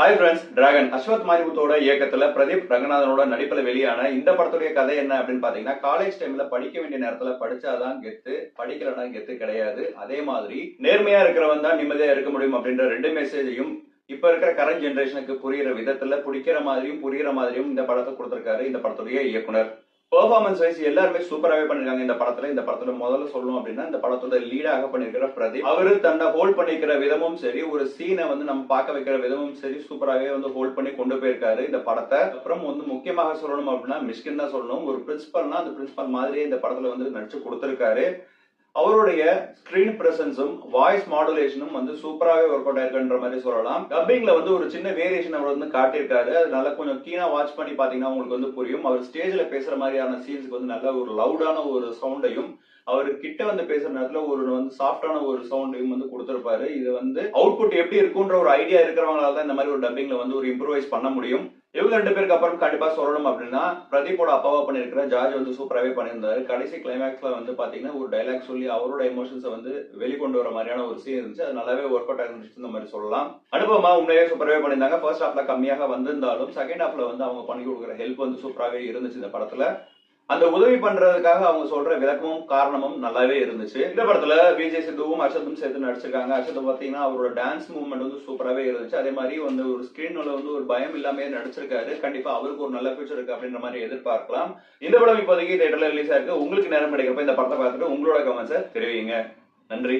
Hi friends Dragon Ashwath மாரிமுத்தோட இயக்கத்துல பிரதீப் ரங்கநாதனோட நடிப்புல வெளியான இந்த படத்துடைய கதை என்ன அப்படின்னு பாத்தீங்கன்னா காலேஜ் டைம்ல படிக்க வேண்டிய நேரத்துல படிச்சாதான் கெத்து படிக்கலன்னா கெத்து கிடையாது. அதே மாதிரி நேர்மையா இருக்கிறவன் தான் நிம்மதியா இருக்க முடியும் அப்படின்ற ரெண்டு மெசேஜையும் இப்ப இருக்கிற கரண்ட் ஜென்ரேஷனுக்கு புரியுற விதத்துல பிடிக்கிற மாதிரியும் புரியுற மாதிரியும் இந்த படத்தை கொடுத்திருக்காரு இந்த படத்துடைய இயக்குனர். பெர்ஃபார்மன்ஸ் வைஸ் எல்லாருமே சூப்பராகவே பண்ணிருக்காங்க. இந்த படத்துல இந்த படத்துல முதல்ல சொல்லணும் அப்படின்னா இந்த படத்தோட லீடாக பண்ணிருக்கிற பிரதீப். அவரு தன்னை ஹோல்ட் பண்ணிக்கிற விதமும் சரி ஒரு சீனை வந்து நம்ம பார்க்க வைக்கிற விதமும் சரி சூப்பராகவே வந்து ஹோல்ட் பண்ணி கொண்டு போயிருக்காரு இந்த படத்தை. அப்புறம் வந்து முக்கியமாக சொல்லணும் அப்படின்னா மிஷ்கின் தான் சொல்லணும். ஒரு பிரின்சிபல்னா அந்த பிரின்சிபல் மாதிரியே இந்த படத்துல வந்து நடிச்சு கொடுத்திருக்காரு. அவருடைய ஸ்கிரீன் பிரசன்ஸும் வாய்ஸ் மாடுலேஷனும் வந்து சூப்பராகவே ஒர்க் அவுட் ஆயிருக்குன்ற மாதிரி சொல்லலாம். டப்பிங்ல வந்து ஒரு சின்ன வேரியேஷன் அவர் வந்து காட்டியிருக்காரு. அதனால கொஞ்சம் கீனா வாட்ச் பண்ணி பாத்தீங்கன்னா உங்களுக்கு வந்து புரியும். அவர் ஸ்டேஜ்ல பேசுற மாதிரியான சீன்ஸ்க்கு வந்து நல்ல ஒரு லவுடான ஒரு சவுண்டையும் அவர் கிட்ட வந்து பேசுற நேரத்துல ஒரு வந்து சாஃப்டான ஒரு சவுண்டையும் வந்து கொடுத்துருப்பாரு. இது வந்து அவுட்புட் எப்படி இருக்குன்ற ஒரு ஐடியா இருக்கிறவங்களால தான் இந்த மாதிரி ஒரு டப்பிங்ல வந்து ஒரு இம்ப்ரூவைஸ் பண்ண முடியும். இவங்க ரெண்டு பேருக்கு அப்புறம் கண்டிப்பா சொல்லணும் அப்படின்னா பிரதீப்போட அப்பாவா பண்ணிருக்கிற ஜார்ஜ் வந்து சூப்பராகவே பண்ணியிருந்தாரு. கடைசி கிளைமேக்ஸ்ல வந்து பாத்தீங்கன்னா ஒரு டைலாக் சொல்லி அவரோட எமோஷன்ஸை வந்து வெளிக்கொண்டு வர மாதிரியான ஒரு சீன் இருந்துச்சு. அது நல்லாவே ஒர்க் அவுட் ஆகிருந்துச்சு இந்த மாதிரி சொல்லலாம். அனுபவமா உண்மையிலே சூப்பராகவே பண்ணியிருந்தாங்க. ஃபர்ஸ்ட் ஹாஃப்ல கம்மியாக வந்திருந்தாலும் செகண்ட் ஹாஃப்ல வந்து அவங்க பண்ணி கொடுக்குற ஹெல்ப் வந்து சூப்பராகவே இருந்துச்சு இந்த படத்துல. அந்த உதவி பண்றதுக்காக அவங்க சொல்ற விளக்கமும் காரணமும் நல்லாவே இருந்துச்சு. இந்த படத்துல விஜய் சித்துவும் அர்ஷத்தும் சேர்த்து நடிச்சிருக்காங்க. அர்ஷத்தை பாத்தீங்கன்னா அவரோட டான்ஸ் மூவ்மெண்ட் வந்து சூப்பராகவே இருந்துச்சு. அதே மாதிரி வந்து ஒரு ஸ்கிரீன்ல வந்து ஒரு பயம் இல்லாமே நடிச்சிருக்காரு. கண்டிப்பா அவருக்கு ஒரு நல்ல ஃபியூச்சர் இருக்கு அப்படின்ற மாதிரி எதிர்பார்க்கலாம். இந்த படம் இப்போதைக்கு தேட்டர்ல ரிலீஸ் ஆயிருக்கு. உங்களுக்கு நேரம் கிடைக்கிறப்ப இந்த படத்தை பார்த்துட்டு உங்களோட கமெண்ட்ஸை தெரிவிங்க. நன்றி.